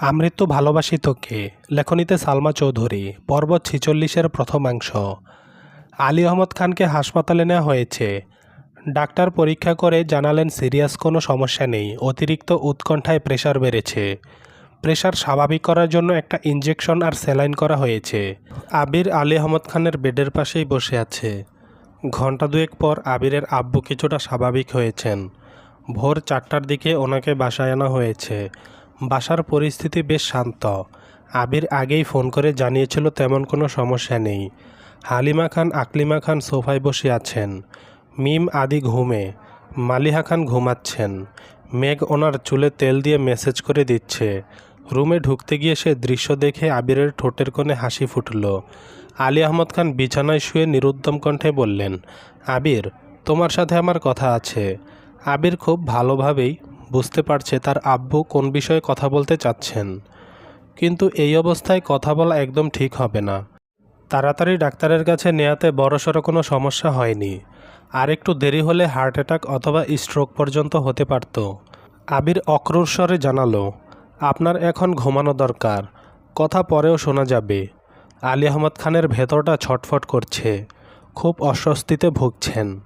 আমৃত্যু ভালোবাসি তোকে, লেখনীতে সালমা চৌধুরী পর্ব ছিচল্লিশের প্রথমাংশ আলী আহমদ খানকে হাসপাতালে নেওয়া হয়েছে। ডাক্তার পরীক্ষা করে জানালেন সিরিয়াস কোনো সমস্যা নেই, অতিরিক্ত উৎকণ্ঠায় প্রেশার বেড়েছে। প্রেশার স্বাভাবিক করার জন্য একটা ইঞ্জেকশন আর স্যালাইন করা হয়েছে। আবির আলী আহমদ খানের বেডের পাশেই বসে আছে। ঘণ্টা দুয়েক পর আবিরের আব্বু কিছুটা স্বাভাবিক হয়েছেন। ভোর চারটার দিকে ওনাকে বাসায় আনা হয়েছে। বাসার পরিস্থিতি বেশ শান্ত। আবির আগেই ফোন করে জানিয়েছিল তেমন কোনো সমস্যা নেই। হালিমা খান, আকলিমা খান সোফায় বসে আছেন। মিম আদি ঘুমে। মালিহা খান ঘুমাচ্ছেন। মেঘ ওনার চুলে তেল দিয়ে মেসেজ করে দিচ্ছে। রুমে ঢুকতে গিয়ে সে দৃশ্য দেখে আবিরের ঠোঁটের কোণে হাসি ফুটল। আলী আহমদ খান বিছানায় শুয়ে নিরুদ্যম কণ্ঠে বললেন, আবির, তোমার সাথে আমার কথা আছে। আবির খুব ভালোভাবেই বুঝতে পারছে তার আব্বু কোন বিষয়ে কথা বলতে চাচ্ছেন। কিন্তু এই অবস্থায় কথা বলা একদম ঠিক হবে না। তাড়াতাড়ি ডাক্তারের কাছে নেয়াতে বড়সড় কোনো সমস্যা হয়নি। আর একটু দেরি হলে হার্ট অ্যাটাক অথবা স্ট্রোক পর্যন্ত হতে পারত। আবির অক্রুর স্বরে জানালো, আপনার এখন ঘুমানো দরকার। কথা পরেও শোনা যাবে। আলী আহমদ খানের ভেতরটা ছটফট করছে। খুব অস্বস্তিতে ভুগছেন।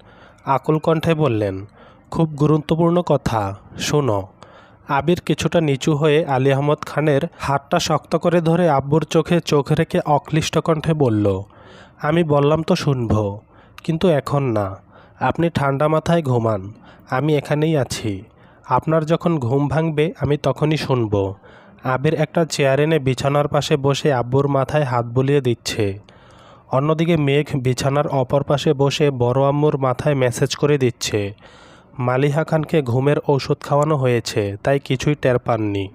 আকুল কণ্ঠে বললেন খুব গুরুত্বপূর্ণ কথা। শোনো, আবির কিছুটা নিচু হয়ে আলী আহমদ খানের হাতটা শক্ত করে ধরে আব্বুর চোখে চোখ রেখে অক্লিষ্ট কণ্ঠে বলল, আমি বললাম তো শুনব, কিন্তু এখন না। আপনি ঠান্ডা মাথায় ঘুমান, আমি এখানেই আছি। আপনার যখন ঘুম ভাঙবে, আমি তখনই শুনব। আবির একটা চেয়ার এনে বিছানার পাশে বসে আব্বুর মাথায় হাত বুলিয়ে দিচ্ছে। অন্যদিকে মেঘ বিছানার অপর পাশে বসে বড় আম্মুর মাথায় মেসেজ করে দিচ্ছে মালিহা খানকে ঘুমের ঔষধ খাওয়ানো হয়েছে, তাই কিছুই টের পাননি।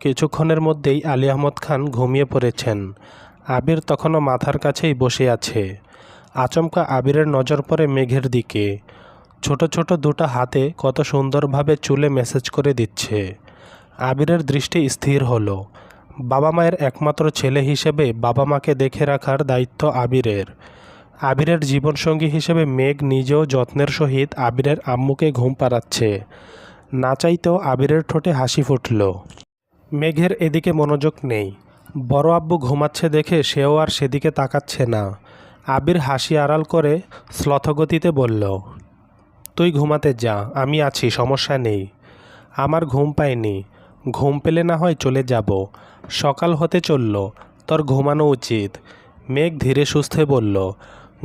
কিছুক্ষণের মধ্যেই আলী আহমদ খান ঘুমিয়ে পড়েছেন। আবির তখনও মাথার কাছেই বসে আছে। আচমকা আবিরের নজর পড়ে মেঘের দিকে। ছোট ছোট দুটো হাতে কত সুন্দরভাবে চুলে মেসেজ করে দিচ্ছে। আবিরের দৃষ্টি স্থির হলো। বাবা মায়ের একমাত্র ছেলে হিসেবে বাবা মাকে দেখে রাখার দায়িত্ব আবিরের। আবিরের জীবনসঙ্গী হিসেবে মেঘ নিজেও যত্নের সহিত আবিরের আম্মুকে ঘুম পাড়াচ্ছে। না চাইতেও আবিরের ঠোঁটে হাসি ফুটল। মেঘের এদিকে মনোযোগ নেই। বড় আব্বু ঘুমাচ্ছে দেখে সেও আর সেদিকে তাকাচ্ছে না। আবির হাসি আড়াল করে শ্লথগতিতে বলল, তুই ঘুমাতে যা, আমি আছি, সমস্যা নেই। আমার ঘুম পায়নি। ঘুম পেলে না হয় চলে যাব। সকাল হতে চলল, তোর ঘুমানো উচিত। মেঘ ধীরে সুস্থে বলল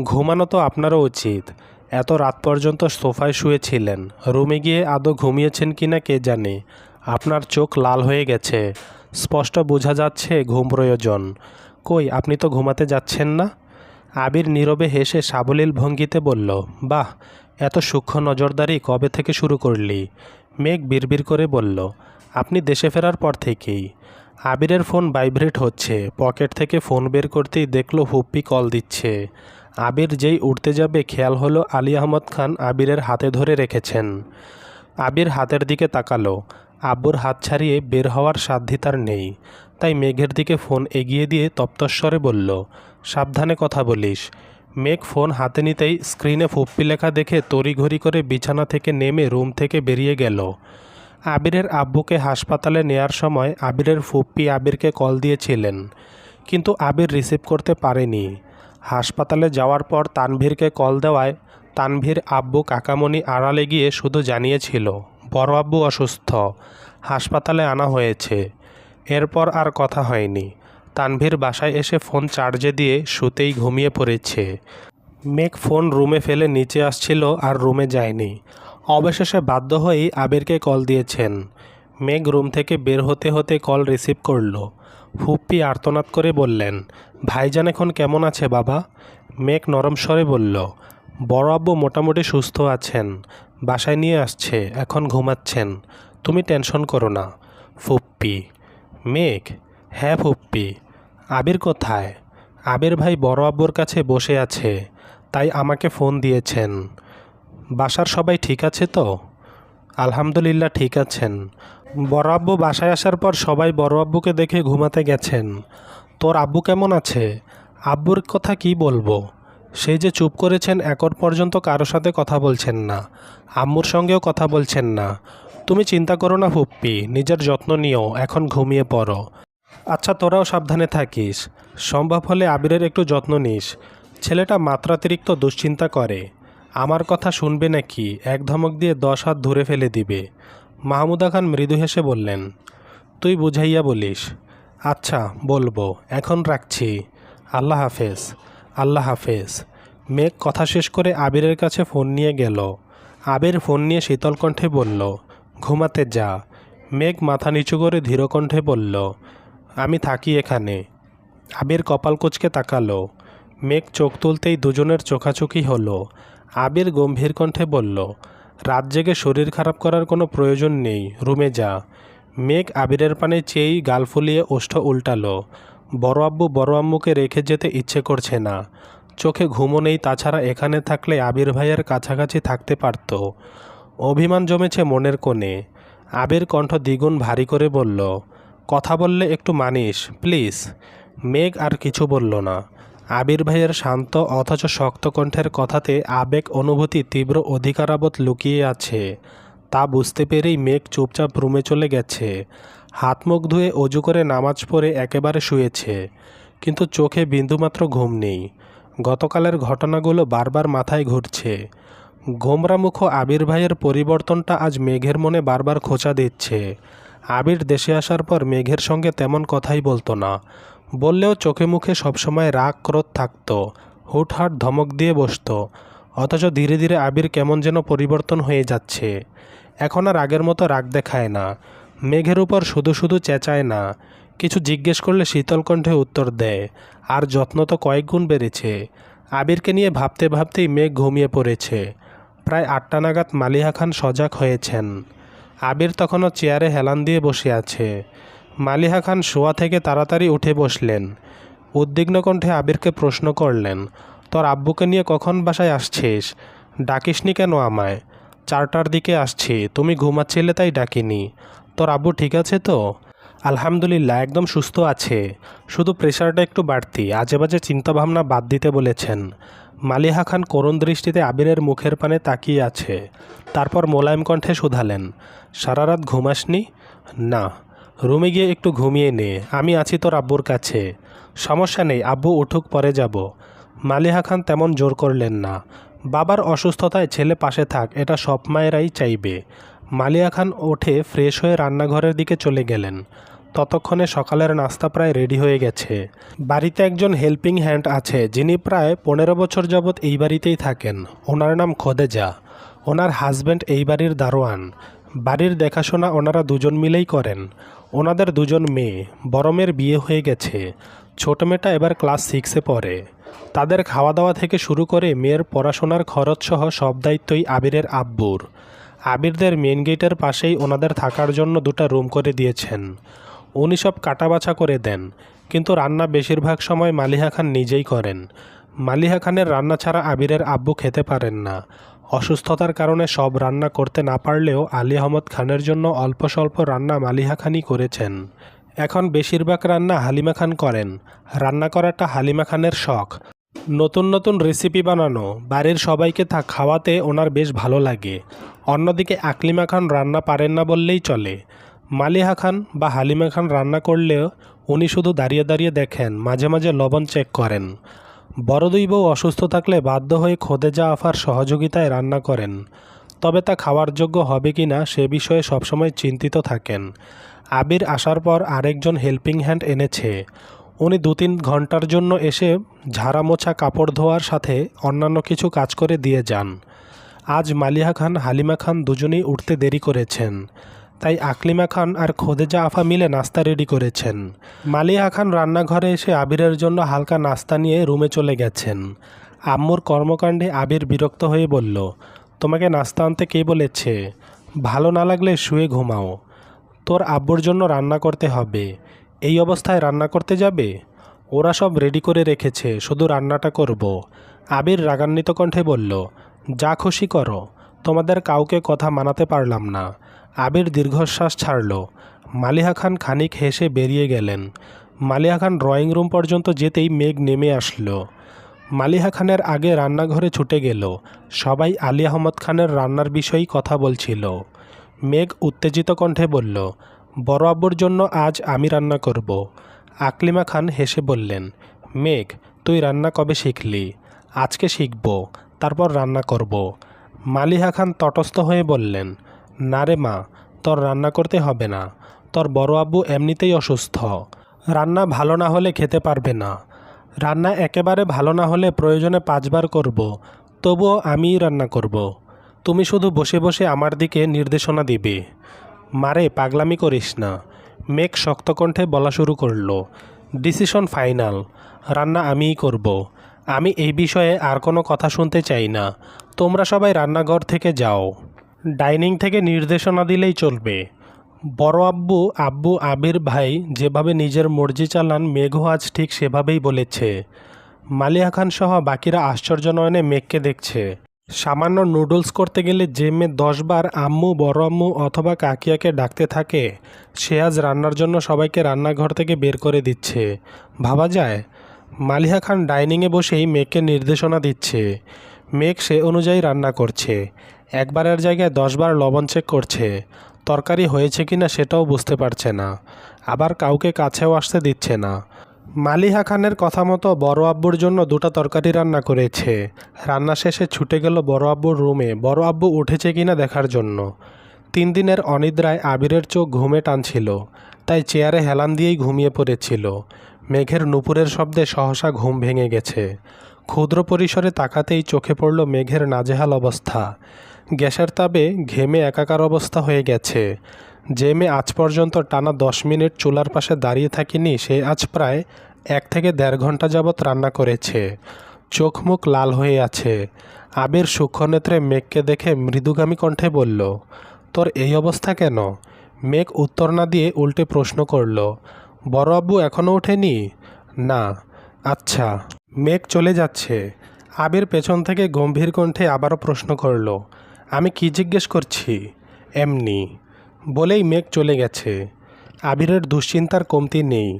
ঘুমানো তো আপনারও উচিত। এত রাত পর্যন্ত সোফায় শুয়েছিলেন। রুমে গিয়ে আদৌ ঘুমিয়েছেন কি না কে জানে? আপনার চোখ লাল হয়ে গেছে। স্পষ্ট বোঝা যাচ্ছে ঘুম প্রয়োজন। কই, আপনি তো ঘুমাতে যাচ্ছেন না? আবির নীরবে হেসে সাবলীল ভঙ্গিতে বলল, বাহ, এত সূক্ষ্ম নজরদারি কবে থেকে শুরু করলি? মেঘ বিড়বিড় করে বলল, আপনি দেশে ফেরার পর থেকেই। আবিরের ফোন ভাইব্রেট হচ্ছে। পকেট থেকে ফোন বের করতেই দেখল হুপ্পি কল দিচ্ছে। আবির যেই উঠতে যাবে খেয়াল হলো আলী আহমদ খান আবিরের হাতে ধরে রেখেছেন। আবির হাতের দিকে তাকালো। আব্বুর হাত ছাড়িয়ে বের হওয়ার সাধ্যি তার নেই। তাই মেঘের দিকে ফোন এগিয়ে দিয়ে তপ্তস্বরে বলল, সাবধানে কথা বলিস। মেঘ ফোন হাতে নিতেই স্ক্রিনে ফুপ্পি লেখা দেখে তড়িঘড়ি করে বিছানা থেকে নেমে রুম থেকে বেরিয়ে গেল। আবিরের আব্বুকে হাসপাতালে নেয়ার সময় আবিরের ফুপ্পি আবিরকে কল দিয়েছিলেন, কিন্তু আবির রিসিভ করতে পারেনি। হাসপাতালে যাওয়ার পর তানভীরকে কল দেওয়ায় তানভীর আব্বু কাকামণি আড়ালে গিয়ে শুধু জানিয়েছিল, বড় আব্বু অসুস্থ, হাসপাতালে আনা হয়েছে। এরপর আর কথা হয়নি তানভীর বাসায় এসে ফোন চার্জে দিয়ে শুতেই ঘুমিয়ে পড়েছে। মেঘ ফোন রুমে ফেলে নিচে আসছিল আর রুমে যায়নি। অবশেষে বাধ্য হয়েই আবিরকে কল দিয়েছেন। মেঘ রুম থেকে বের হতে হতে কল রিসিভ করল। ফুপ্পি আর্তনাদ করে বললেন, ভাইজান এখন কেমন আছে বাবা? মেঘ নরম স্বরে বলল, বড় আব্বু মোটামুটি সুস্থ আছেন। বাসায় নিয়ে আসছে, এখন ঘুমাচ্ছেন। তুমি টেনশন করো না, ফুপ্পি। মেঘ হ্যাঁ ফুপ্পি, আবির কোথায়? আবির ভাই বড় আব্বুর কাছে বসে আছে, তাই আমাকে ফোন দিয়েছেন। বাসার সবাই ঠিক আছে তো? আলহামদুলিল্লাহ ঠিক আছেন। বড় আব্বু বাসায় আসার পর সবাই বড় আব্বুকে দেখে ঘুমাতে গেছেন। তোর আব্বু কেমন আছে? আব্বুর কথা কি বলব? সেই যে চুপ করেছেন একর পর্যন্ত কারও সাথে কথা বলছেন না। আম্মুর সঙ্গেও কথা বলছেন না। তুমি চিন্তা করো না ফুপ্পি, নিজের যত্ন নিও, এখন ঘুমিয়ে পড়ো। আচ্ছা তোরাও সাবধানে থাকিস। সম্ভব হলে আবিরের একটু যত্ন নিস। ছেলেটা মাত্রাতিরিক্ত দুশ্চিন্তা করে। আমার কথা শুনবে নাকি? এক ধমক দিয়ে দশ হাত ধরে ফেলে দিবে। মাহমুদা খান মৃদু হেসে বললেন, তুই বুঝাইয়া বলিস। আচ্ছা বলব। এখন রাখছি। আল্লাহ হাফেজ আল্লাহ হাফেজ। মেঘ কথা শেষ করে আবিরের কাছে ফোন নিয়ে গেল। আবির ফোন নিয়ে শীতল কণ্ঠে বলল, ঘুমাতে যা। মেঘ মাথা নিচু করে ধীরকণ্ঠে বলল, আমি থাকি এখানে। আবির কপাল কুচকে তাকালো। মেঘ চোখ তুলতেই দুজনের চোখাচোখি হলো। আবির গম্ভীর কণ্ঠে বলল, রাত জেগে শরীর খারাপ করার কোনো প্রয়োজন নেই, রুমে যা। মেঘ আবিরের পানে চেয়েই গাল ফুলিয়ে ওষ্ঠ উল্টালো, বড় আব্বু, বড় আম্মুকে রেখে যেতে ইচ্ছে করছে না। চোখে ঘুমও নেই, তাছাড়া এখানে থাকলে আবির ভাইয়ের কাছাকাছি থাকতে পারত। অভিমান জমেছে মনের কোণে। আবির কণ্ঠ দ্বিগুণ ভারী করে বলল, কথা বললে একটু মানিস, প্লিজ। মেঘ আর কিছু বলল না। আবির ভাইয়ের শান্ত অথচ শক্ত কণ্ঠের কথাতে আবেগ অনুভূতি তীব্র অধিকারাবোধ লুকিয়ে আছে। তা বুঝতে পেরেই মেঘ চুপচাপ রুমে চলে গেছে। হাত মুখ ধুয়ে অজু করে নামাজ পড়ে একেবারে শুয়েছে। কিন্তু চোখে বিন্দুমাত্র ঘুম নেই। গতকালের ঘটনাগুলো বারবার মাথায় ঘুরছে। গোমরামুখ আবির ভাইয়ের পরিবর্তনটা আজ মেঘের মনে বারবার খোঁচা দিচ্ছে। আবির দেশে আসার পর মেঘের সঙ্গে তেমন কথাই বলতো না। বললেও চোখে মুখে সবসময় রাগ, ক্রোধ থাকতো। হুটহাট ধমক দিয়ে বসতো। অথচ ধীরে ধীরে আবির কেমন যেন পরিবর্তন হয়ে যাচ্ছে। এখন আর আগের মতো রাগ দেখায় না। মেঘের উপর শুধু শুধু চেঁচায় না। কিছু জিজ্ঞেস করলে শীতল কণ্ঠে উত্তর দেয়, আর যত্ন তো কয়েক গুণ বেড়েছে। আবিরকে নিয়ে ভাবতে ভাবতেই মেঘ ঘুমিয়ে পড়েছে। প্রায় আটটা নাগাদ মালিহা খান সজাগ হয়েছেন। আবির তখনও চেয়ারে হেলান দিয়ে বসে আছে। মালিহা খান শোয়া থেকে তাড়াতাড়ি উঠে বসলেন। উদ্বিগ্ন কণ্ঠে আবিরকে প্রশ্ন করলেন, তোর আব্বুকে নিয়ে কখন বাসায় আসছিস? ডাকিসনি কেন আমায়? চারটার দিকে আসছি, তুমি ঘুমাচ্ছিলে তাই ডাকিনি। তোর আব্বু ঠিক আছে তো? আলহামদুলিল্লাহ, একদম সুস্থ আছে। শুধু প্রেশারটা একটু বাড়তি আজে বাজে চিন্তাভাবনা বাদ দিতে বলেছেন। মালিহা খান করুণ দৃষ্টিতে আবিরের মুখের পানে তাকিয়ে আছে। তারপর মোলায়েম কণ্ঠে শুধালেন, সারা রাত ঘুমাসনি? না। রুমে গিয়ে একটু ঘুমিয়ে নে, আমি আছি তোর আব্বুর কাছে। সমস্যা নেই, আব্বু উঠুক, পরে যাব। মালিহা খান তেমন জোর করলেন না। বাবার অসুস্থতায় ছেলে পাশে থাক, এটা সব মায়েরাই চাইবে। মালিয়া খান ওঠে ফ্রেশ হয়ে রান্নাঘরের দিকে চলে গেলেন। ততক্ষণে সকালের নাস্তা প্রায় রেডি হয়ে গেছে। বাড়িতে একজন হেল্পিং হ্যান্ড আছে, যিনি প্রায় পনেরো বছর যাবৎ এই বাড়িতেই থাকেন। ওনার নাম খোদেজা। ওনার হাজব্যান্ড এই বাড়ির দারোয়ান। বাড়ির দেখাশোনা ওনারা দুজন মিলেই করেন। ওনাদের দুজন মেয়ে বড় মেয়ের বিয়ে হয়ে গেছে। ছোট মেয়েটা এবার ক্লাস সিক্সে পড়ে। তাদের খাওয়া দাওয়া থেকে শুরু করে মেয়ের পড়াশোনার খরচ সহ সব দায়িত্বই আবিরের আব্বুর। আবিরদের মেন গেটের পাশেই ওনাদের থাকার জন্য দুটো রুম করে দিয়েছেন। উনি সব কাটাবাছা করে দেন, কিন্তু রান্না বেশিরভাগ সময় মালিহা খান নিজেই করেন। মালিহা খানের রান্না ছাড়া আবিরের আব্বু খেতে পারেন না। অসুস্থতার কারণে সব রান্না করতে না পারলেও আলী আহমদ খানের জন্য অল্প স্বল্প রান্না মালিহা খানই করেছেন। এখন বেশিরভাগ রান্না হালিমা খান করেন। রান্না করাটা হালিমা খানের শখ। নতুন নতুন রেসিপি বানানো, বাড়ির সবাইকে তা খাওয়াতে ওনার বেশ ভালো লাগে। অন্যদিকে আকলিমা খান রান্না পারেন না বললেই চলে। মালিহা খান বা হালিমা খান রান্না করলেও উনি শুধু দাঁড়িয়ে দাঁড়িয়ে দেখেন, মাঝে মাঝে লবণ চেক করেন। বড় দুই বউ অসুস্থ থাকলে বাধ্য হয়ে খোদেজা আফার সহযোগিতায় রান্না করেন। তবে তা খাওয়ার যোগ্য হবে কি না সে বিষয়ে সবসময় চিন্তিত থাকেন। আবির আসার পর আরেকজন হেল্পিং হ্যান্ড এনেছে। উনি দু তিন ঘণ্টার জন্য এসে ঝাড়া মোছা কাপড় ধোয়ার সাথে অন্যান্য কিছু কাজ করে দিয়ে যান। আজ মালিহা খান, হালিমা খান দুজনেই উঠতে দেরি করেছেন। তাই আকলিমা খান আর খোদেজা আফা মিলে নাস্তা রেডি করেছেন। মালিহা খান রান্নাঘরে এসে আবিরের জন্য হালকা নাস্তা নিয়ে রুমে চলে গেছেন। আম্মুর কর্মকাণ্ডে আবির বিরক্ত হয়ে বলল, তোমাকে নাস্তা আনতে কে বলেছে? ভালো না লাগলে শুয়ে ঘুমাও। তোর আব্বুর জন্য রান্না করতে হবে। এই অবস্থায় রান্না করতে যাবে? ওরা সব রেডি করে রেখেছে, শুধু রান্নাটা করব। আবির রাগান্বিত কণ্ঠে বলল, যা খুশি করো। তোমাদের কাউকে কথা মানাতে পারলাম না। আবির দীর্ঘশ্বাস ছাড়ল। মালিহা খান খানিক হেসে বেরিয়ে গেলেন। মালিহা খান ড্রয়িং রুম পর্যন্ত যেতেই মেঘ নেমে আসলো। মালিহা খানের আগে রান্নাঘরে ছুটে গেল। সবাই আলী আহমদ খানের রান্নার বিষয়েই কথা বলছিল। মেঘ উত্তেজিত কণ্ঠে বলল, বড় আব্বুর জন্য আজ আমি রান্না করব। আকলিমা খান হেসে বললেন, মেঘ, তুই রান্না কবে শিখলি? আজকে শিখব, তারপর রান্না করব। মালিহা খান তটস্থ হয়ে বললেন না রে মা, তোর রান্না করতে হবে না। তোর বড় আব্বু এমনিতেই অসুস্থ। রান্না ভালো না হলে খেতে পারবে না। রান্না একেবারে ভালো না হলে প্রয়োজনে পাঁচবার করব, তবুও আমিই রান্না করব। তুমি শুধু বসে বসে আমার দিকে নির্দেশনা দিবে। মারে পাগলামি করিস না। মেঘ শক্ত কণ্ঠে বলা শুরু করল। Decision final. রান্না আমিই করব। আমি এই বিষয়ে আর কোনো কথা শুনতে চাই না। তোমরা সবাই রান্নাঘর থেকে যাও। ডাইনিং থেকে নির্দেশনা দিলেই চলবে। বড় আব্বু আব্বু আবির ভাই যেভাবে নিজের মর্জি চালান, মেঘও আজ ঠিক সেভাবেই বলেছে। মালিয়া খান সহ বাকিরা আশ্চর্য নয়নে মেঘকে দেখছে। সামান্য নুডলস করতে গেলে যে মেয়ে দশবার আম্মু, বড় আম্মু অথবা কাকিয়াকে ডাকতে থাকে, সে আজ রান্নার জন্য সবাইকে রান্নাঘর থেকে বের করে দিচ্ছে। ভাবা যায়, মালিহা খান ডাইনিংয়ে বসেই মেঘকে নির্দেশনা দিচ্ছে। মেঘ সে অনুযায়ী রান্না করছে। একবারের জায়গায় দশবার লবণ চেক করছে। তরকারি হয়েছে কি না সেটাও বুঝতে পারছে না। আবার কাউকে কাছেও আসতে দিচ্ছে না। মালিহা খানের কথা মতো বড় আব্বুর জন্য দুটো তরকারি রান্না করেছে। রান্না শেষে ছুটে গেল বড় আব্বুর রুমে। বড় আব্বু উঠেছে কিনা দেখার জন্য। তিন দিনের অনিদ্রায় আবিরের চোখ ঘুমে টানছিল, তাই চেয়ারে হেলান দিয়েই ঘুমিয়ে পড়েছিল। মেঘের নুপুরের শব্দে সহসা ঘুম ভেঙে গেছে। ক্ষুদ্র পরিসরে তাকাতেই চোখে পড়ল মেঘের নাজেহাল অবস্থা। গ্যাসের তাবে ঘেমে একাকার অবস্থা হয়ে গেছে। যে মেয়ে আজ পর্যন্ত টানা দশ মিনিট চুলার পাশে দাঁড়িয়ে থাকিনি, সে আজ প্রায় এক থেকে দেড় ঘণ্টা যাবৎ রান্না করেছে। চোখ মুখ লাল হয়ে আছে। আবির সূক্ষ্মনেত্রে মেঘকে দেখে মৃদুগামী কণ্ঠে বলল, তোর এই অবস্থা কেন? মেঘ উত্তর না দিয়ে উল্টে প্রশ্ন করল, বড় আব্বু এখনও ওঠেনি? না। আচ্ছা। মেঘ চলে যাচ্ছে। আবির পেছন থেকে গম্ভীর কণ্ঠে আবারও প্রশ্ন করল আমি কি জিজ্ঞেস করছি? এমনি। বলেই মেঘ চলে গেছে। আবিরের দুশ্চিন্তার কমতি নেই।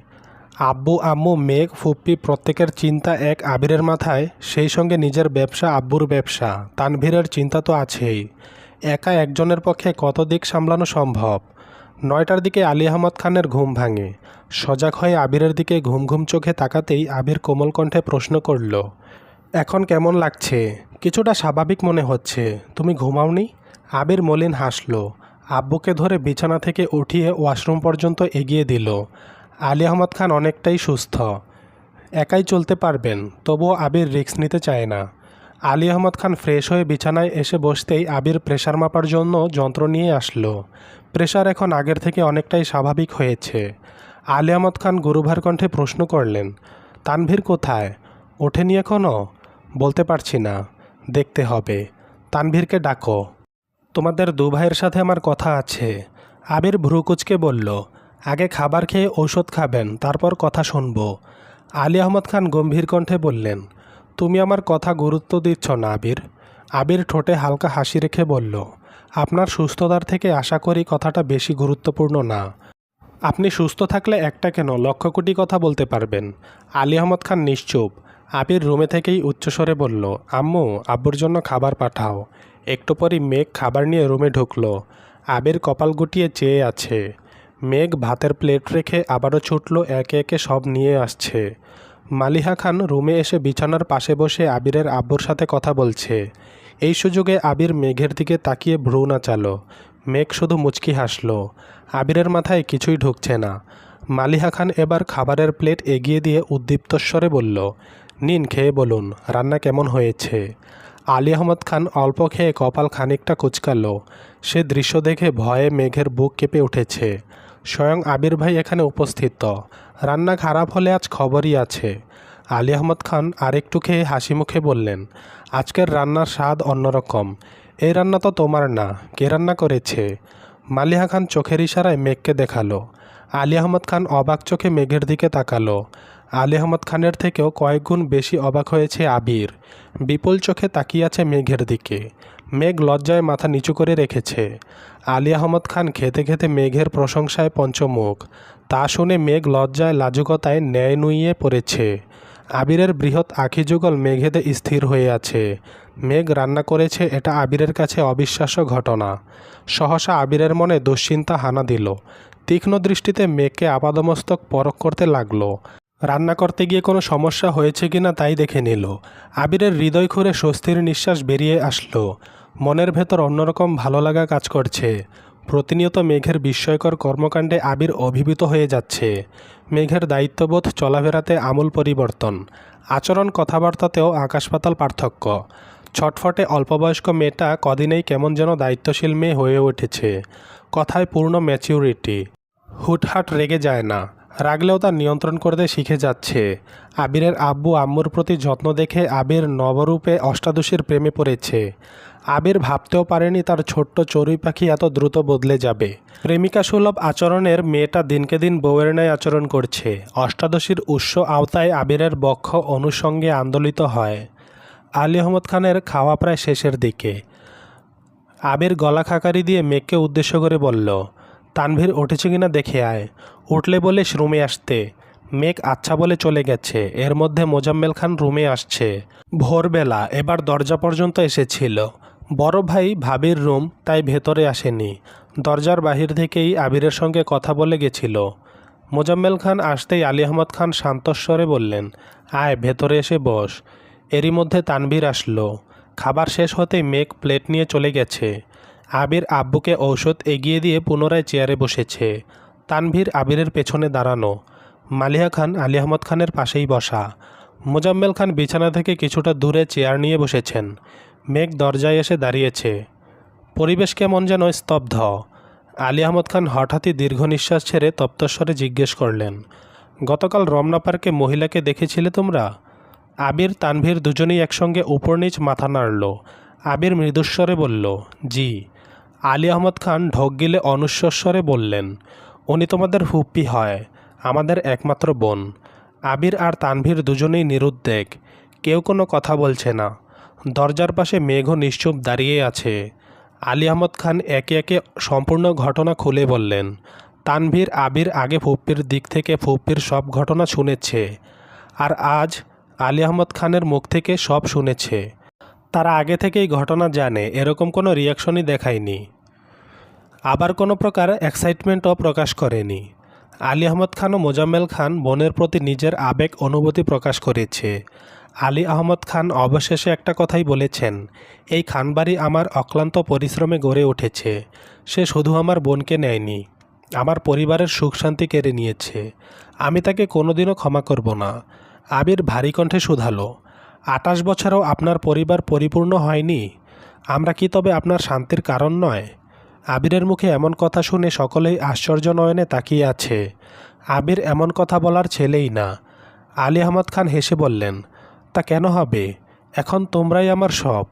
আব্বু আম্মু, মেঘ, ফুপ্পি প্রত্যেকের চিন্তা এক আবিরের মাথায়, সেই সঙ্গে নিজের ব্যবসা, আব্বুর ব্যবসা। তানভীরের চিন্তা তো আছেই। একা একজনের পক্ষে কত দিক সামলানো সম্ভব? নয়টার দিকে আলী আহমদ খানের ঘুম ভাঙে। সজাগ হয়ে আবিরের দিকে ঘুম ঘুম চোখে তাকাতেই আবির কোমল কণ্ঠে প্রশ্ন করল এখন কেমন লাগছে? কিছুটা স্বাভাবিক মনে হচ্ছে। তুমি ঘুমাওনি? আবির মলিন হাসলো। আব্বুকে ধরে বিছানা থেকে উঠিয়ে ওয়াশরুম পর্যন্ত এগিয়ে দিল। আলী আহমদ খান অনেকটাই সুস্থ। একাই চলতে পারবেন, তবুও আবির রিস্ক নিতে চায় না। আলী আহমদ খান ফ্রেশ হয়ে বিছানায় এসে বসতেই আবির প্রেশার মাপার জন্য যন্ত্র নিয়ে আসলো। প্রেশার এখন আগের থেকে অনেকটাই স্বাভাবিক হয়েছে। আলী আহমদ খান গুরুভার কণ্ঠে প্রশ্ন করলেন, তানভীর কোথায়? ওঠেনি এখনও বলতে পারছি না। দেখতে হবে। তানভীরকে ডাকো। তোমাদের দু ভাইয়ের সাথে আমার কথা আছে। আবির ভ্রুকুচকে বলল, আগে খাবার খেয়ে ঔষধ খাবেন, তারপর কথা শুনব। আলী আহমদ খান গম্ভীর কণ্ঠে বললেন, তুমি আমার কথা গুরুত্ব দিচ্ছ না, আবির। আবির ঠোঁটে হালকা হাসি রেখে বলল, আপনার সুস্থতার থেকে আশা করি কথাটা বেশি গুরুত্বপূর্ণ না। আপনি সুস্থ থাকলে একটা কেন লক্ষ কোটি কথা বলতে পারবেন। আলী আহমদ খান নিশ্চুপ। আবির রুমে থেকেই উচ্চস্বরে বলল, আম্মু, আব্বুর জন্য খাবার পাঠাও। একটু পরই মেঘ খাবার নিয়ে রুমে ঢুকলো। আবির কপাল গুটিয়ে চেয়ে আছে। মেঘ ভাতের প্লেট রেখে আবারও ছুটল, একে একে সব নিয়ে আসছে। মালিহা খান রুমে এসে বিছানার পাশে বসে আবিরের আব্বুর সাথে কথা বলছে। এই সুযোগে আবির মেঘের দিকে তাকিয়ে ভ্রু নাচালো। মেঘ শুধু মুচকি হাসলো। আবিরের মাথায় কিছুই ঢুকছে না। মালিহা খান এবার খাবারের প্লেট এগিয়ে দিয়ে উদ্দীপ্তস্বরে বলল নিন খেয়ে বলুন, রান্না কেমন হয়েছে? আলী আহমদ খান অল্প খেয়ে কপাল খানিকটা কুচকালো। সে দৃশ্য দেখে ভয়ে মেঘের বুক কেঁপে উঠেছে। স্বয়ং আবির ভাই এখানে উপস্থিত। রান্না খারাপ হলে আজ খবরই আছে। আলী আহমদ খান আরেকটু খেয়ে হাসি মুখে বললেন, আজকের রান্নার স্বাদ অন্যরকম। এই রান্না তো তোমার না, কে রান্না করেছে? মালিহা খান চোখের ইশারায় মেঘকে দেখাল। আলী আহমদ খান অবাক চোখে মেঘের দিকে তাকালো। আলী আহমদ খানের থেকেও কয়েক গুণ বেশি অবাক হয়েছে আবির। বিপুল চোখে তাকিয়ে আছে মেঘের দিকে। মেঘ লজ্জায় মাথা নিচু করে রেখেছে। আলী আহমদ খান খেতে খেতে মেঘের প্রশংসায় পঞ্চমুখ। তা শুনে মেঘ লজ্জায় লাজুকতায় ন্যায় নুইয়ে পড়েছে। আবিরের বৃহৎ আখি যুগল মেঘেতে স্থির হয়ে আছে। মেঘ রান্না করেছে এটা আবিরের কাছে অবিশ্বাস্য ঘটনা। সহসা আবিরের মনে দুশ্চিন্তা হানা দিল। তীক্ষ্ণ দৃষ্টিতে মেঘকে আপাদমস্তক পরখ করতে লাগল। রান্না করতে গিয়ে কোনো সমস্যা হয়েছে কিনা তাই দেখে নিল। আবিরের হৃদয় খুঁড়ে স্বস্তির নিঃশ্বাস বেরিয়ে আসলো। মনের ভেতর অন্যরকম ভালো লাগা কাজ করছে। প্রতিনিয়ত মেঘের বিস্ময়কর কর্মকাণ্ডে আবির অভিভূত হয়ে যাচ্ছে। মেঘের দায়িত্ববোধ চলাফেরাতে আমূল পরিবর্তন। আচরণ কথাবার্তাতেও আকাশপাতাল পার্থক্য। ছটফটে অল্পবয়স্ক মেয়েটা কদিনেই কেমন যেন দায়িত্বশীল মেয়ে হয়ে উঠেছে। কথায় পূর্ণ ম্যাচিউরিটি হুটহাট রেগে যায় না। রাগলেও তা নিয়ন্ত্রণ করতে শিখে যাচ্ছে। আবিরের আব্বু আম্মুর প্রতি যত্ন দেখে আবির নবরূপে অষ্টাদশীর প্রেমে পড়েছে। আবির ভাবতেও পারেনি তার ছোট্ট চড়ুই পাখি এত দ্রুত বদলে যাবে। প্রেমিকা সুলভ আচরণের মেয়েটা দিনকে দিন বউয়ের ন্যায় আচরণ করছে। অষ্টাদশীর উৎস আওতায় আবিরের বক্ষ অনুষঙ্গে আন্দোলিত হয়। আলী আহমদ খানের খাওয়া প্রায় শেষের দিকে। আবির গলা খাকারি দিয়ে মেঘকে উদ্দেশ্য করে বলল তানভীর উঠেছে কিনা দেখে আয়। উঠলে বলে রুমে আসতে। মেঘ আচ্ছা বলে চলে গেছে। এর মধ্যে মোজাম্মেল খান রুমে আসছে। ভোরবেলা এবার দরজা পর্যন্ত এসেছিল। বড় ভাই ভাবির রুম, তাই ভেতরে আসেনি। দরজার বাহির থেকেই আবিরের সঙ্গে কথা বলে গেছিল। মোজাম্মেল খান আসতেই আলী আহমদ খান শান্তস্বরে বললেন, আয়, ভেতরে এসে বস। এরই মধ্যে তানভীর আসলো। খাবার শেষ হতেই মেঘ প্লেট নিয়ে চলে গেছে। আবির আব্বুকে ঔষধ এগিয়ে দিয়ে পুনরায় চেয়ারে বসেছে। তানভীর আবিরের পেছনে দাঁড়ানো। মালিয়া খান আলী আহমদ খানের পাশেই বসা। মোজাম্মেল খান বিছানা থেকে কিছুটা দূরে চেয়ার নিয়ে বসেছেন। মেঘ দরজায় এসে দাঁড়িয়েছে। পরিবেশ কেমন যেন স্তব্ধ। আলী আহমদ খান হঠাৎই দীর্ঘ নিঃশ্বাস ছেড়ে তপ্তস্বরে জিজ্ঞেস করলেন, গতকাল রমনা পার্কে মহিলাকে দেখেছিলে তোমরা? আবির, তানভীর দুজনেই একসঙ্গে উপর নিচ মাথা নাড়ল। আবির মৃদুস্বরে বলল, জি। আলী আহমদ খান ঢোক গিলে অনুস্বস্বরে বললেন, উনি তোমাদের হুপ্পি হয়, আমাদের একমাত্র বোন। আবির আর তানভীর দুজনেই নিরুদ্বেগ, কেউ কোনো কথা বলছে না। দরজার পাশে মেঘ নিশ্চুপ দাঁড়িয়ে আছে। আলী আহমদ খান একে একে সম্পূর্ণ ঘটনা খুলে বললেন, তানভীর, আবির আগে ফুপ্পির দিক থেকে ফুপ্পির সব ঘটনা শুনেছে, আর আজ আলী আহমদ খানের মুখ থেকে সব শুনেছে। তারা আগে থেকেই ঘটনা জানে, এরকম কোনো রিয়াকশনই দেখায়নি। আবার কোনো প্রকার এক্সাইটমেন্টও প্রকাশ করেনি। আলী আহমদ খান ও মোজাম্মেল খান বোনের প্রতি নিজের আবেগ, অনুভূতি প্রকাশ করেছে। আলী আহমদ খান অবশেষে একটা কথাই বলেছেন, এই খানবাড়ি আমার অক্লান্ত পরিশ্রমে গড়ে উঠেছে। সে শুধু আমার বোনকে নেয়নি, আমার পরিবারের সুখ শান্তি কেড়ে নিয়েছে। আমি তাকে কোনোদিনও ক্ষমা করব না। আবির ভারী কণ্ঠে শুধালো আটাশ বছরেও আপনার পরিবার পরিপূর্ণ হয়নি। আমরা কি তবে আপনার শান্তির কারণ নয়? আবিরের মুখে এমন কথা শুনে সকলেই আশ্চর্য নয়নে তাকিয়ে আছে। আবির এমন কথা বলার ছেলেই না। আলী আহমদ খান হেসে বললেন, তা কেন হবে? এখন তোমরাই আমার সব।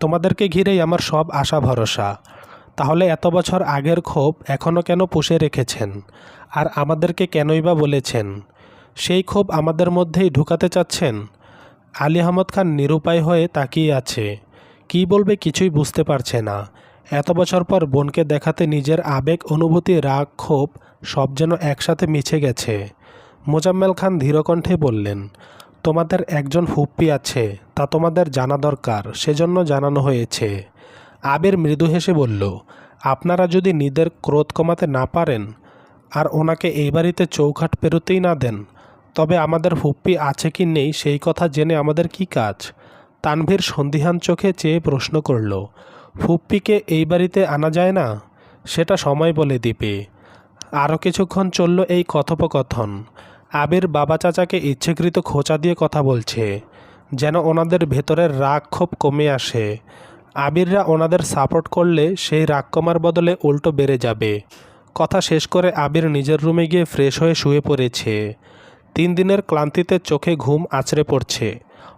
তোমাদেরকে ঘিরেই আমার সব আশা ভরসা। তাহলে এত বছর আগের ক্ষোভ এখনও কেন পুষে রেখেছেন? আর আমাদেরকে কেনই বা বলেছেন? সেই ক্ষোভ আমাদের মধ্যেই ঢুকাতে চাচ্ছেন? আলী আহমদ খান নিরুপায় হয়ে তাকিয়ে আছে। কী বলবে কিছুই বুঝতে পারছে না। এত বছর পর বোনকে দেখাতে নিজের আবেগ, অনুভূতি, রাগ, ক্ষোভ সব যেন একসাথে মিছে গেছে। মোজাম্মেল খান ধীরকণ্ঠে বললেন, তোমাদের একজন ফুপ্পি আছে, তা তোমাদের জানা দরকার, সেজন্য জানানো হয়েছে। আবির মৃদু হেসে বলল, আপনারা যদি নিজের ক্রোধ কমাতে না পারেন, আর ওনাকে এই বাড়িতে চৌখাট পেরোতেই না দেন তবে আমাদের ফুপ্পি আছে কি নেই সেই কথা জেনে আমাদের কি কাজ? তানভীর সন্দিহান চোখে চেয়ে প্রশ্ন করল ফুপ্পিকে এই বাড়িতে আনা যায় না? সেটা সময় বলে দিবে আরও কিছুক্ষণ চলল এই কথোপকথন। আবির বাবা চাচাকে ইচ্ছেকৃত খোঁচা দিয়ে কথা বলছে, যেন ওনাদের ভেতরের রাগ ক্ষোভ কমে আসে। আবিররা ওনাদের সাপোর্ট করলে সেই রাগ কমার বদলে উল্টো বেড়ে যাবে। কথা শেষ করে আবির নিজের রুমে গিয়ে ফ্রেশ হয়ে শুয়ে পড়েছে। তিন দিনের ক্লান্তিতে চোখে ঘুম আছড়ে পড়ছে।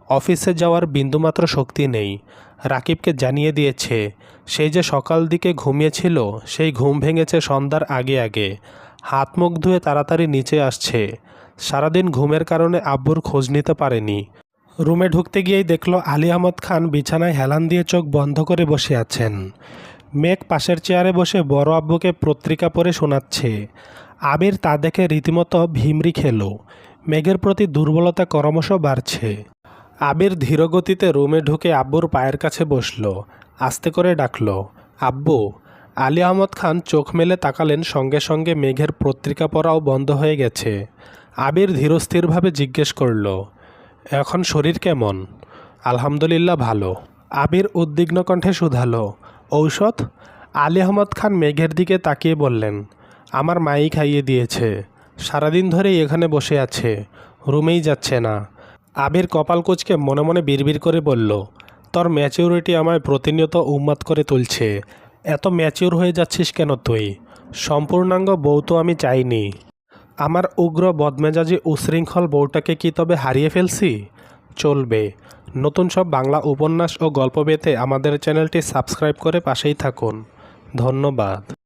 অফিসে যাওয়ার বিন্দুমাত্র শক্তি নেই। রাকিবকে জানিয়ে দিয়েছে সেই যে সকাল দিকে ঘুমিয়েছিল, সেই ঘুম ভেঙেছে সন্ধ্যার আগে আগে। হাত মুখ ধুয়ে তাড়াতাড়ি নিচে আসছে। সারাদিন ঘুমের কারণে আব্বুর খোঁজ নিতে পারেনি। রুমে ঢুকতে গিয়েই দেখল আলী আহমদ খান বিছানায় হেলান দিয়ে চোখ বন্ধ করে বসে আছেন। মেঘ পাশের চেয়ারে বসে বড় আব্বুকে পত্রিকা পড়ে শোনাচ্ছে। আবির তা দেখে রীতিমতো ভিমরি খেলো। মেঘের প্রতি দুর্বলতা ক্রমশ বাড়ছে। আবির ধীরগতিতে রুমে ঢুকে আব্বুর পায়ের কাছে বসল, আস্তে করে ডাকল, আব্বু। আলী আহমদ খান চোখ মেলে তাকালেন সঙ্গে সঙ্গে মেঘের পত্রিকা পড়াও বন্ধ হয়ে গেছে। আবির ধীরস্থিরভাবে জিজ্ঞেস করল, এখন শরীর কেমন? আলহামদুলিল্লাহ ভালো। আবির উদ্বিগ্ন কণ্ঠে শুধালো, ঔষধ? আলী আহমদ খান মেঘের দিকে তাকিয়ে বললেন, আমার মাই খাইয়ে দিয়েছে। সারাদিন ধরেই এখানে বসে আছে, রুমেই যাচ্ছে না। আবির কপাল কুচকে মনে মনে বিড়বিড় করে বলল, তোর ম্যাচিউরিটি আমায় প্রতিনিয়ত উন্মাদ করে তুলছে। এত ম্যাচিউর হয়ে যাচ্ছিস কেন তুই? সম্পূর্ণাঙ্গ বউ তো আমি চাইনি। আমার উগ্র বদমেজাজি উশৃঙ্খল বউটাকে কি তবে হারিয়ে ফেলছি? চলবে। নতুন সব বাংলা উপন্যাস ও গল্প পেতে আমাদের চ্যানেলটি সাবস্ক্রাইব করে পাশেই থাকুন। ধন্যবাদ।